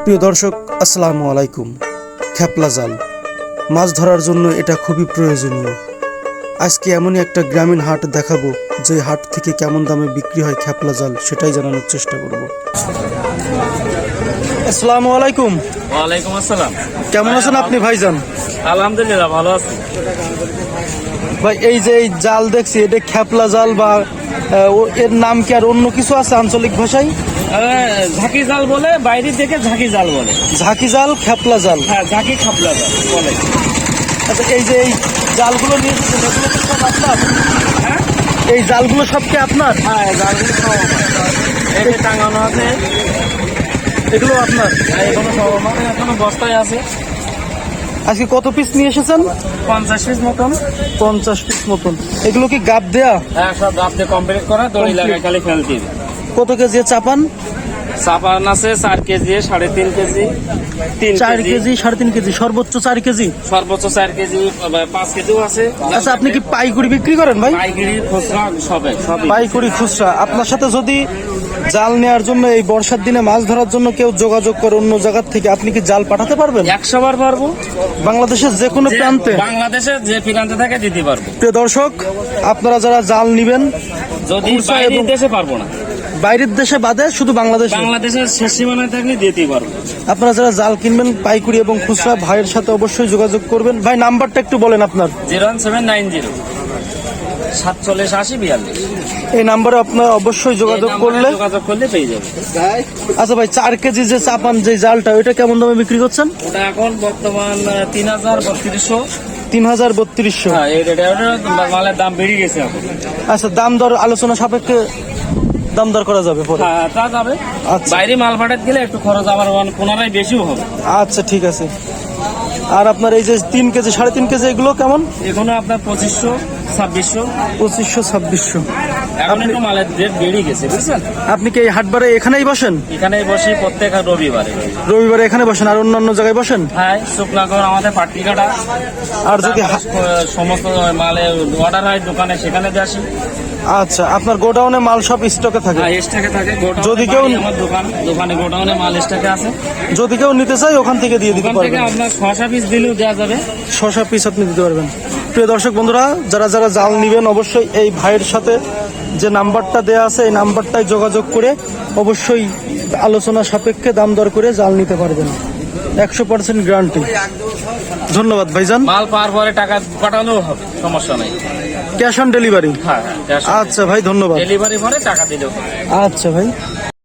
প্রিয় দর্শক আসসালামু আলাইকুম। খ্যাপলা জাল। মাছ ধরার জন্য এটা খুবই প্রয়োজনীয়। আজকে এমনই একটা গ্রামীণ হাট দেখাবো যে হাট থেকে কেমন দামে বিক্রি হয় খ্যাপলা জাল সেটাই জানানোর চেষ্টা করব। আসসালামু আলাইকুম। ওয়ালাইকুম আসসালাম। কেমন আছেন আপনি ভাইজান? আলহামদুলিল্লাহ ভালো আছি। ভাই এই যে এই জাল দেখছি এটা খ্যাপলা জাল বা এর নাম কি আর অন্য কিছু আছে আঞ্চলিক ভাষায়? ঝাঁকি জাল বলে বাইরে থেকে ঝাঁকি জাল বলে। ঝাঁকি জাল খ্যাপলা জাল। হ্যাঁ ঝাঁকি খাপলা জাল বলে। আচ্ছা এই যে এই জালগুলো নিয়ে এসেছেন এগুলো কি সব আপনার? হ্যাঁ? এই জালগুলো সব কি আপনার? হ্যাঁ জালগুলো সব আমার। এই টাঙানো আছে। এগুলো আপনার? হ্যাঁ, এখনও সব আমার এখনও বস্তায় আছে। আজকে কত পিস নিয়ে এসেছেন? পঞ্চাশ পিস মতন। পঞ্চাশ পিস মতন। এগুলো কি গাপ দেয়া? হ্যাঁ সব গাপতে কমপ্লিট করা দড়ি লাগায় খালি ফেলতে কত কেজি চাপান? চাপান আছে চার কেজি সাড়ে তিন কেজি চার কেজি। সাড়ে তিন কেজি সর্বোচ্চ চার কেজি? সর্বোচ্চ চার কেজি পাঁচ কেজিও আছে। আচ্ছা আপনি কি পাইকুড়ি বিক্রি করেন ভাই? পাইকারি খুচরা সবে পাইকুড়ি খুচরা। আপনার সাথে যদি জাল নেওয়ার জন্য এই বর্ষার দিনে মাছ ধরার জন্য কেউ যোগাযোগ করে অন্য জায়গার থেকে আপনি কি জাল পাঠাতে পারবেন? একশো বার পারব। বাংলাদেশের যে কোনো প্রান্তে। বাংলাদেশে যে প্রান্তে থাকে দিতে পারব। প্রিয় দর্শক আপনারা যারা জাল নিবেন যদি বাইরের দেশে পারব না। বাইরের দেশে বাদে শুধু বাংলাদেশ। বাংলাদেশের শেষ সীমানায় থাকলে দিতে পারব। আপনারা যারা জাল কিনবেন পাইকুড়ি এবং খুচরা ভাইয়ের সাথে অবশ্যই যোগাযোগ করবেন। ভাই নাম্বারটা একটু বলেন আপনার। Zero one seven nine zero. সাতচল্লিশ আশি বিয়াল্লিশ। এই নাম্বারে আপনারা অবশ্যই যোগাযোগ করলে যোগাযোগ করলে পেয়ে যাবে আচ্ছা ভাই চার কেজি যে চাপান যে জালটা ওইটা কেমন দামে বিক্রি করছেন? ওটা এখন বর্তমান তিন হাজার বত্রিশশো। তিন হাজার বত্রিশশো। হ্যাঁ মালের দাম বেড়ে গেছে আচ্ছা দাম দর আলোচনা সাপেক্ষে দাম দর করা যাবে পরে। হ্যাঁ তা যাবে। আচ্ছা। বাইরে মাল পাঠাতে গেলে একটু খরচ আবার পুনরায় বেশিও হবে। আচ্ছা ঠিক আছে। আর আপনার এই যে তিন কেজি সাড়ে তিন কেজি এগুলো কেমন? এখনও আপনার পঁচিশশো। ছাব্বিশশো পঁচিশশো ছাব্বিশশো। এখন একটু মালের রেট বেড়ে গেছে বুঝছেন? আপনি কি এই হাটবারে এখানেই বসেন? এখানে বসি প্রত্যেক রবিবারে। রবিবারে এখানে বসেন আর অন্যান্য জায়গায় বসেন? হ্যাঁ শুক্লাগর আমাদের পাট্টিকাটা আর যদি সমস্ত মালে অর্ডার হয় দোকানে সেখানে আসি। আচ্ছা আপনার গোডাউনে মাল সব স্টকে থাকে? হ্যাঁ স্টাকে থাকে। যদি কেউ- আমার দোকান। দোকানে গোডাউনে মাল স্টকে আছে। যদি কেউ নিতে চাই ওখান থেকে দিয়ে দিতে পারবেন। আপনার ছশা পিস দিলেও দেওয়া যাবে। ছশা পিস আপনি দিতে পারবেন। প্রিয় দর্শক বন্ধুরা যারা যারা জাল নিবেন অবশ্যই এই ভাইয়ের সাথে যে নাম্বারটা দেয়া আছে এই নাম্বারটায় যোগাযোগ করে অবশ্যই আলোচনা সাপেক্ষে দাম দর করে জাল নিতে পারবেন। একশো পার্সেন্ট গ্যারান্টি। ধন্যবাদ ভাইজান। মাল পাওয়ার পরে টাকা পাঠালেও হবে সমস্যা নেই। Cash on delivery? হ্যাঁ আচ্ছা ভাই ধন্যবাদ। ডেলিভারি পরে টাকা দিলেও আচ্ছা ভাই।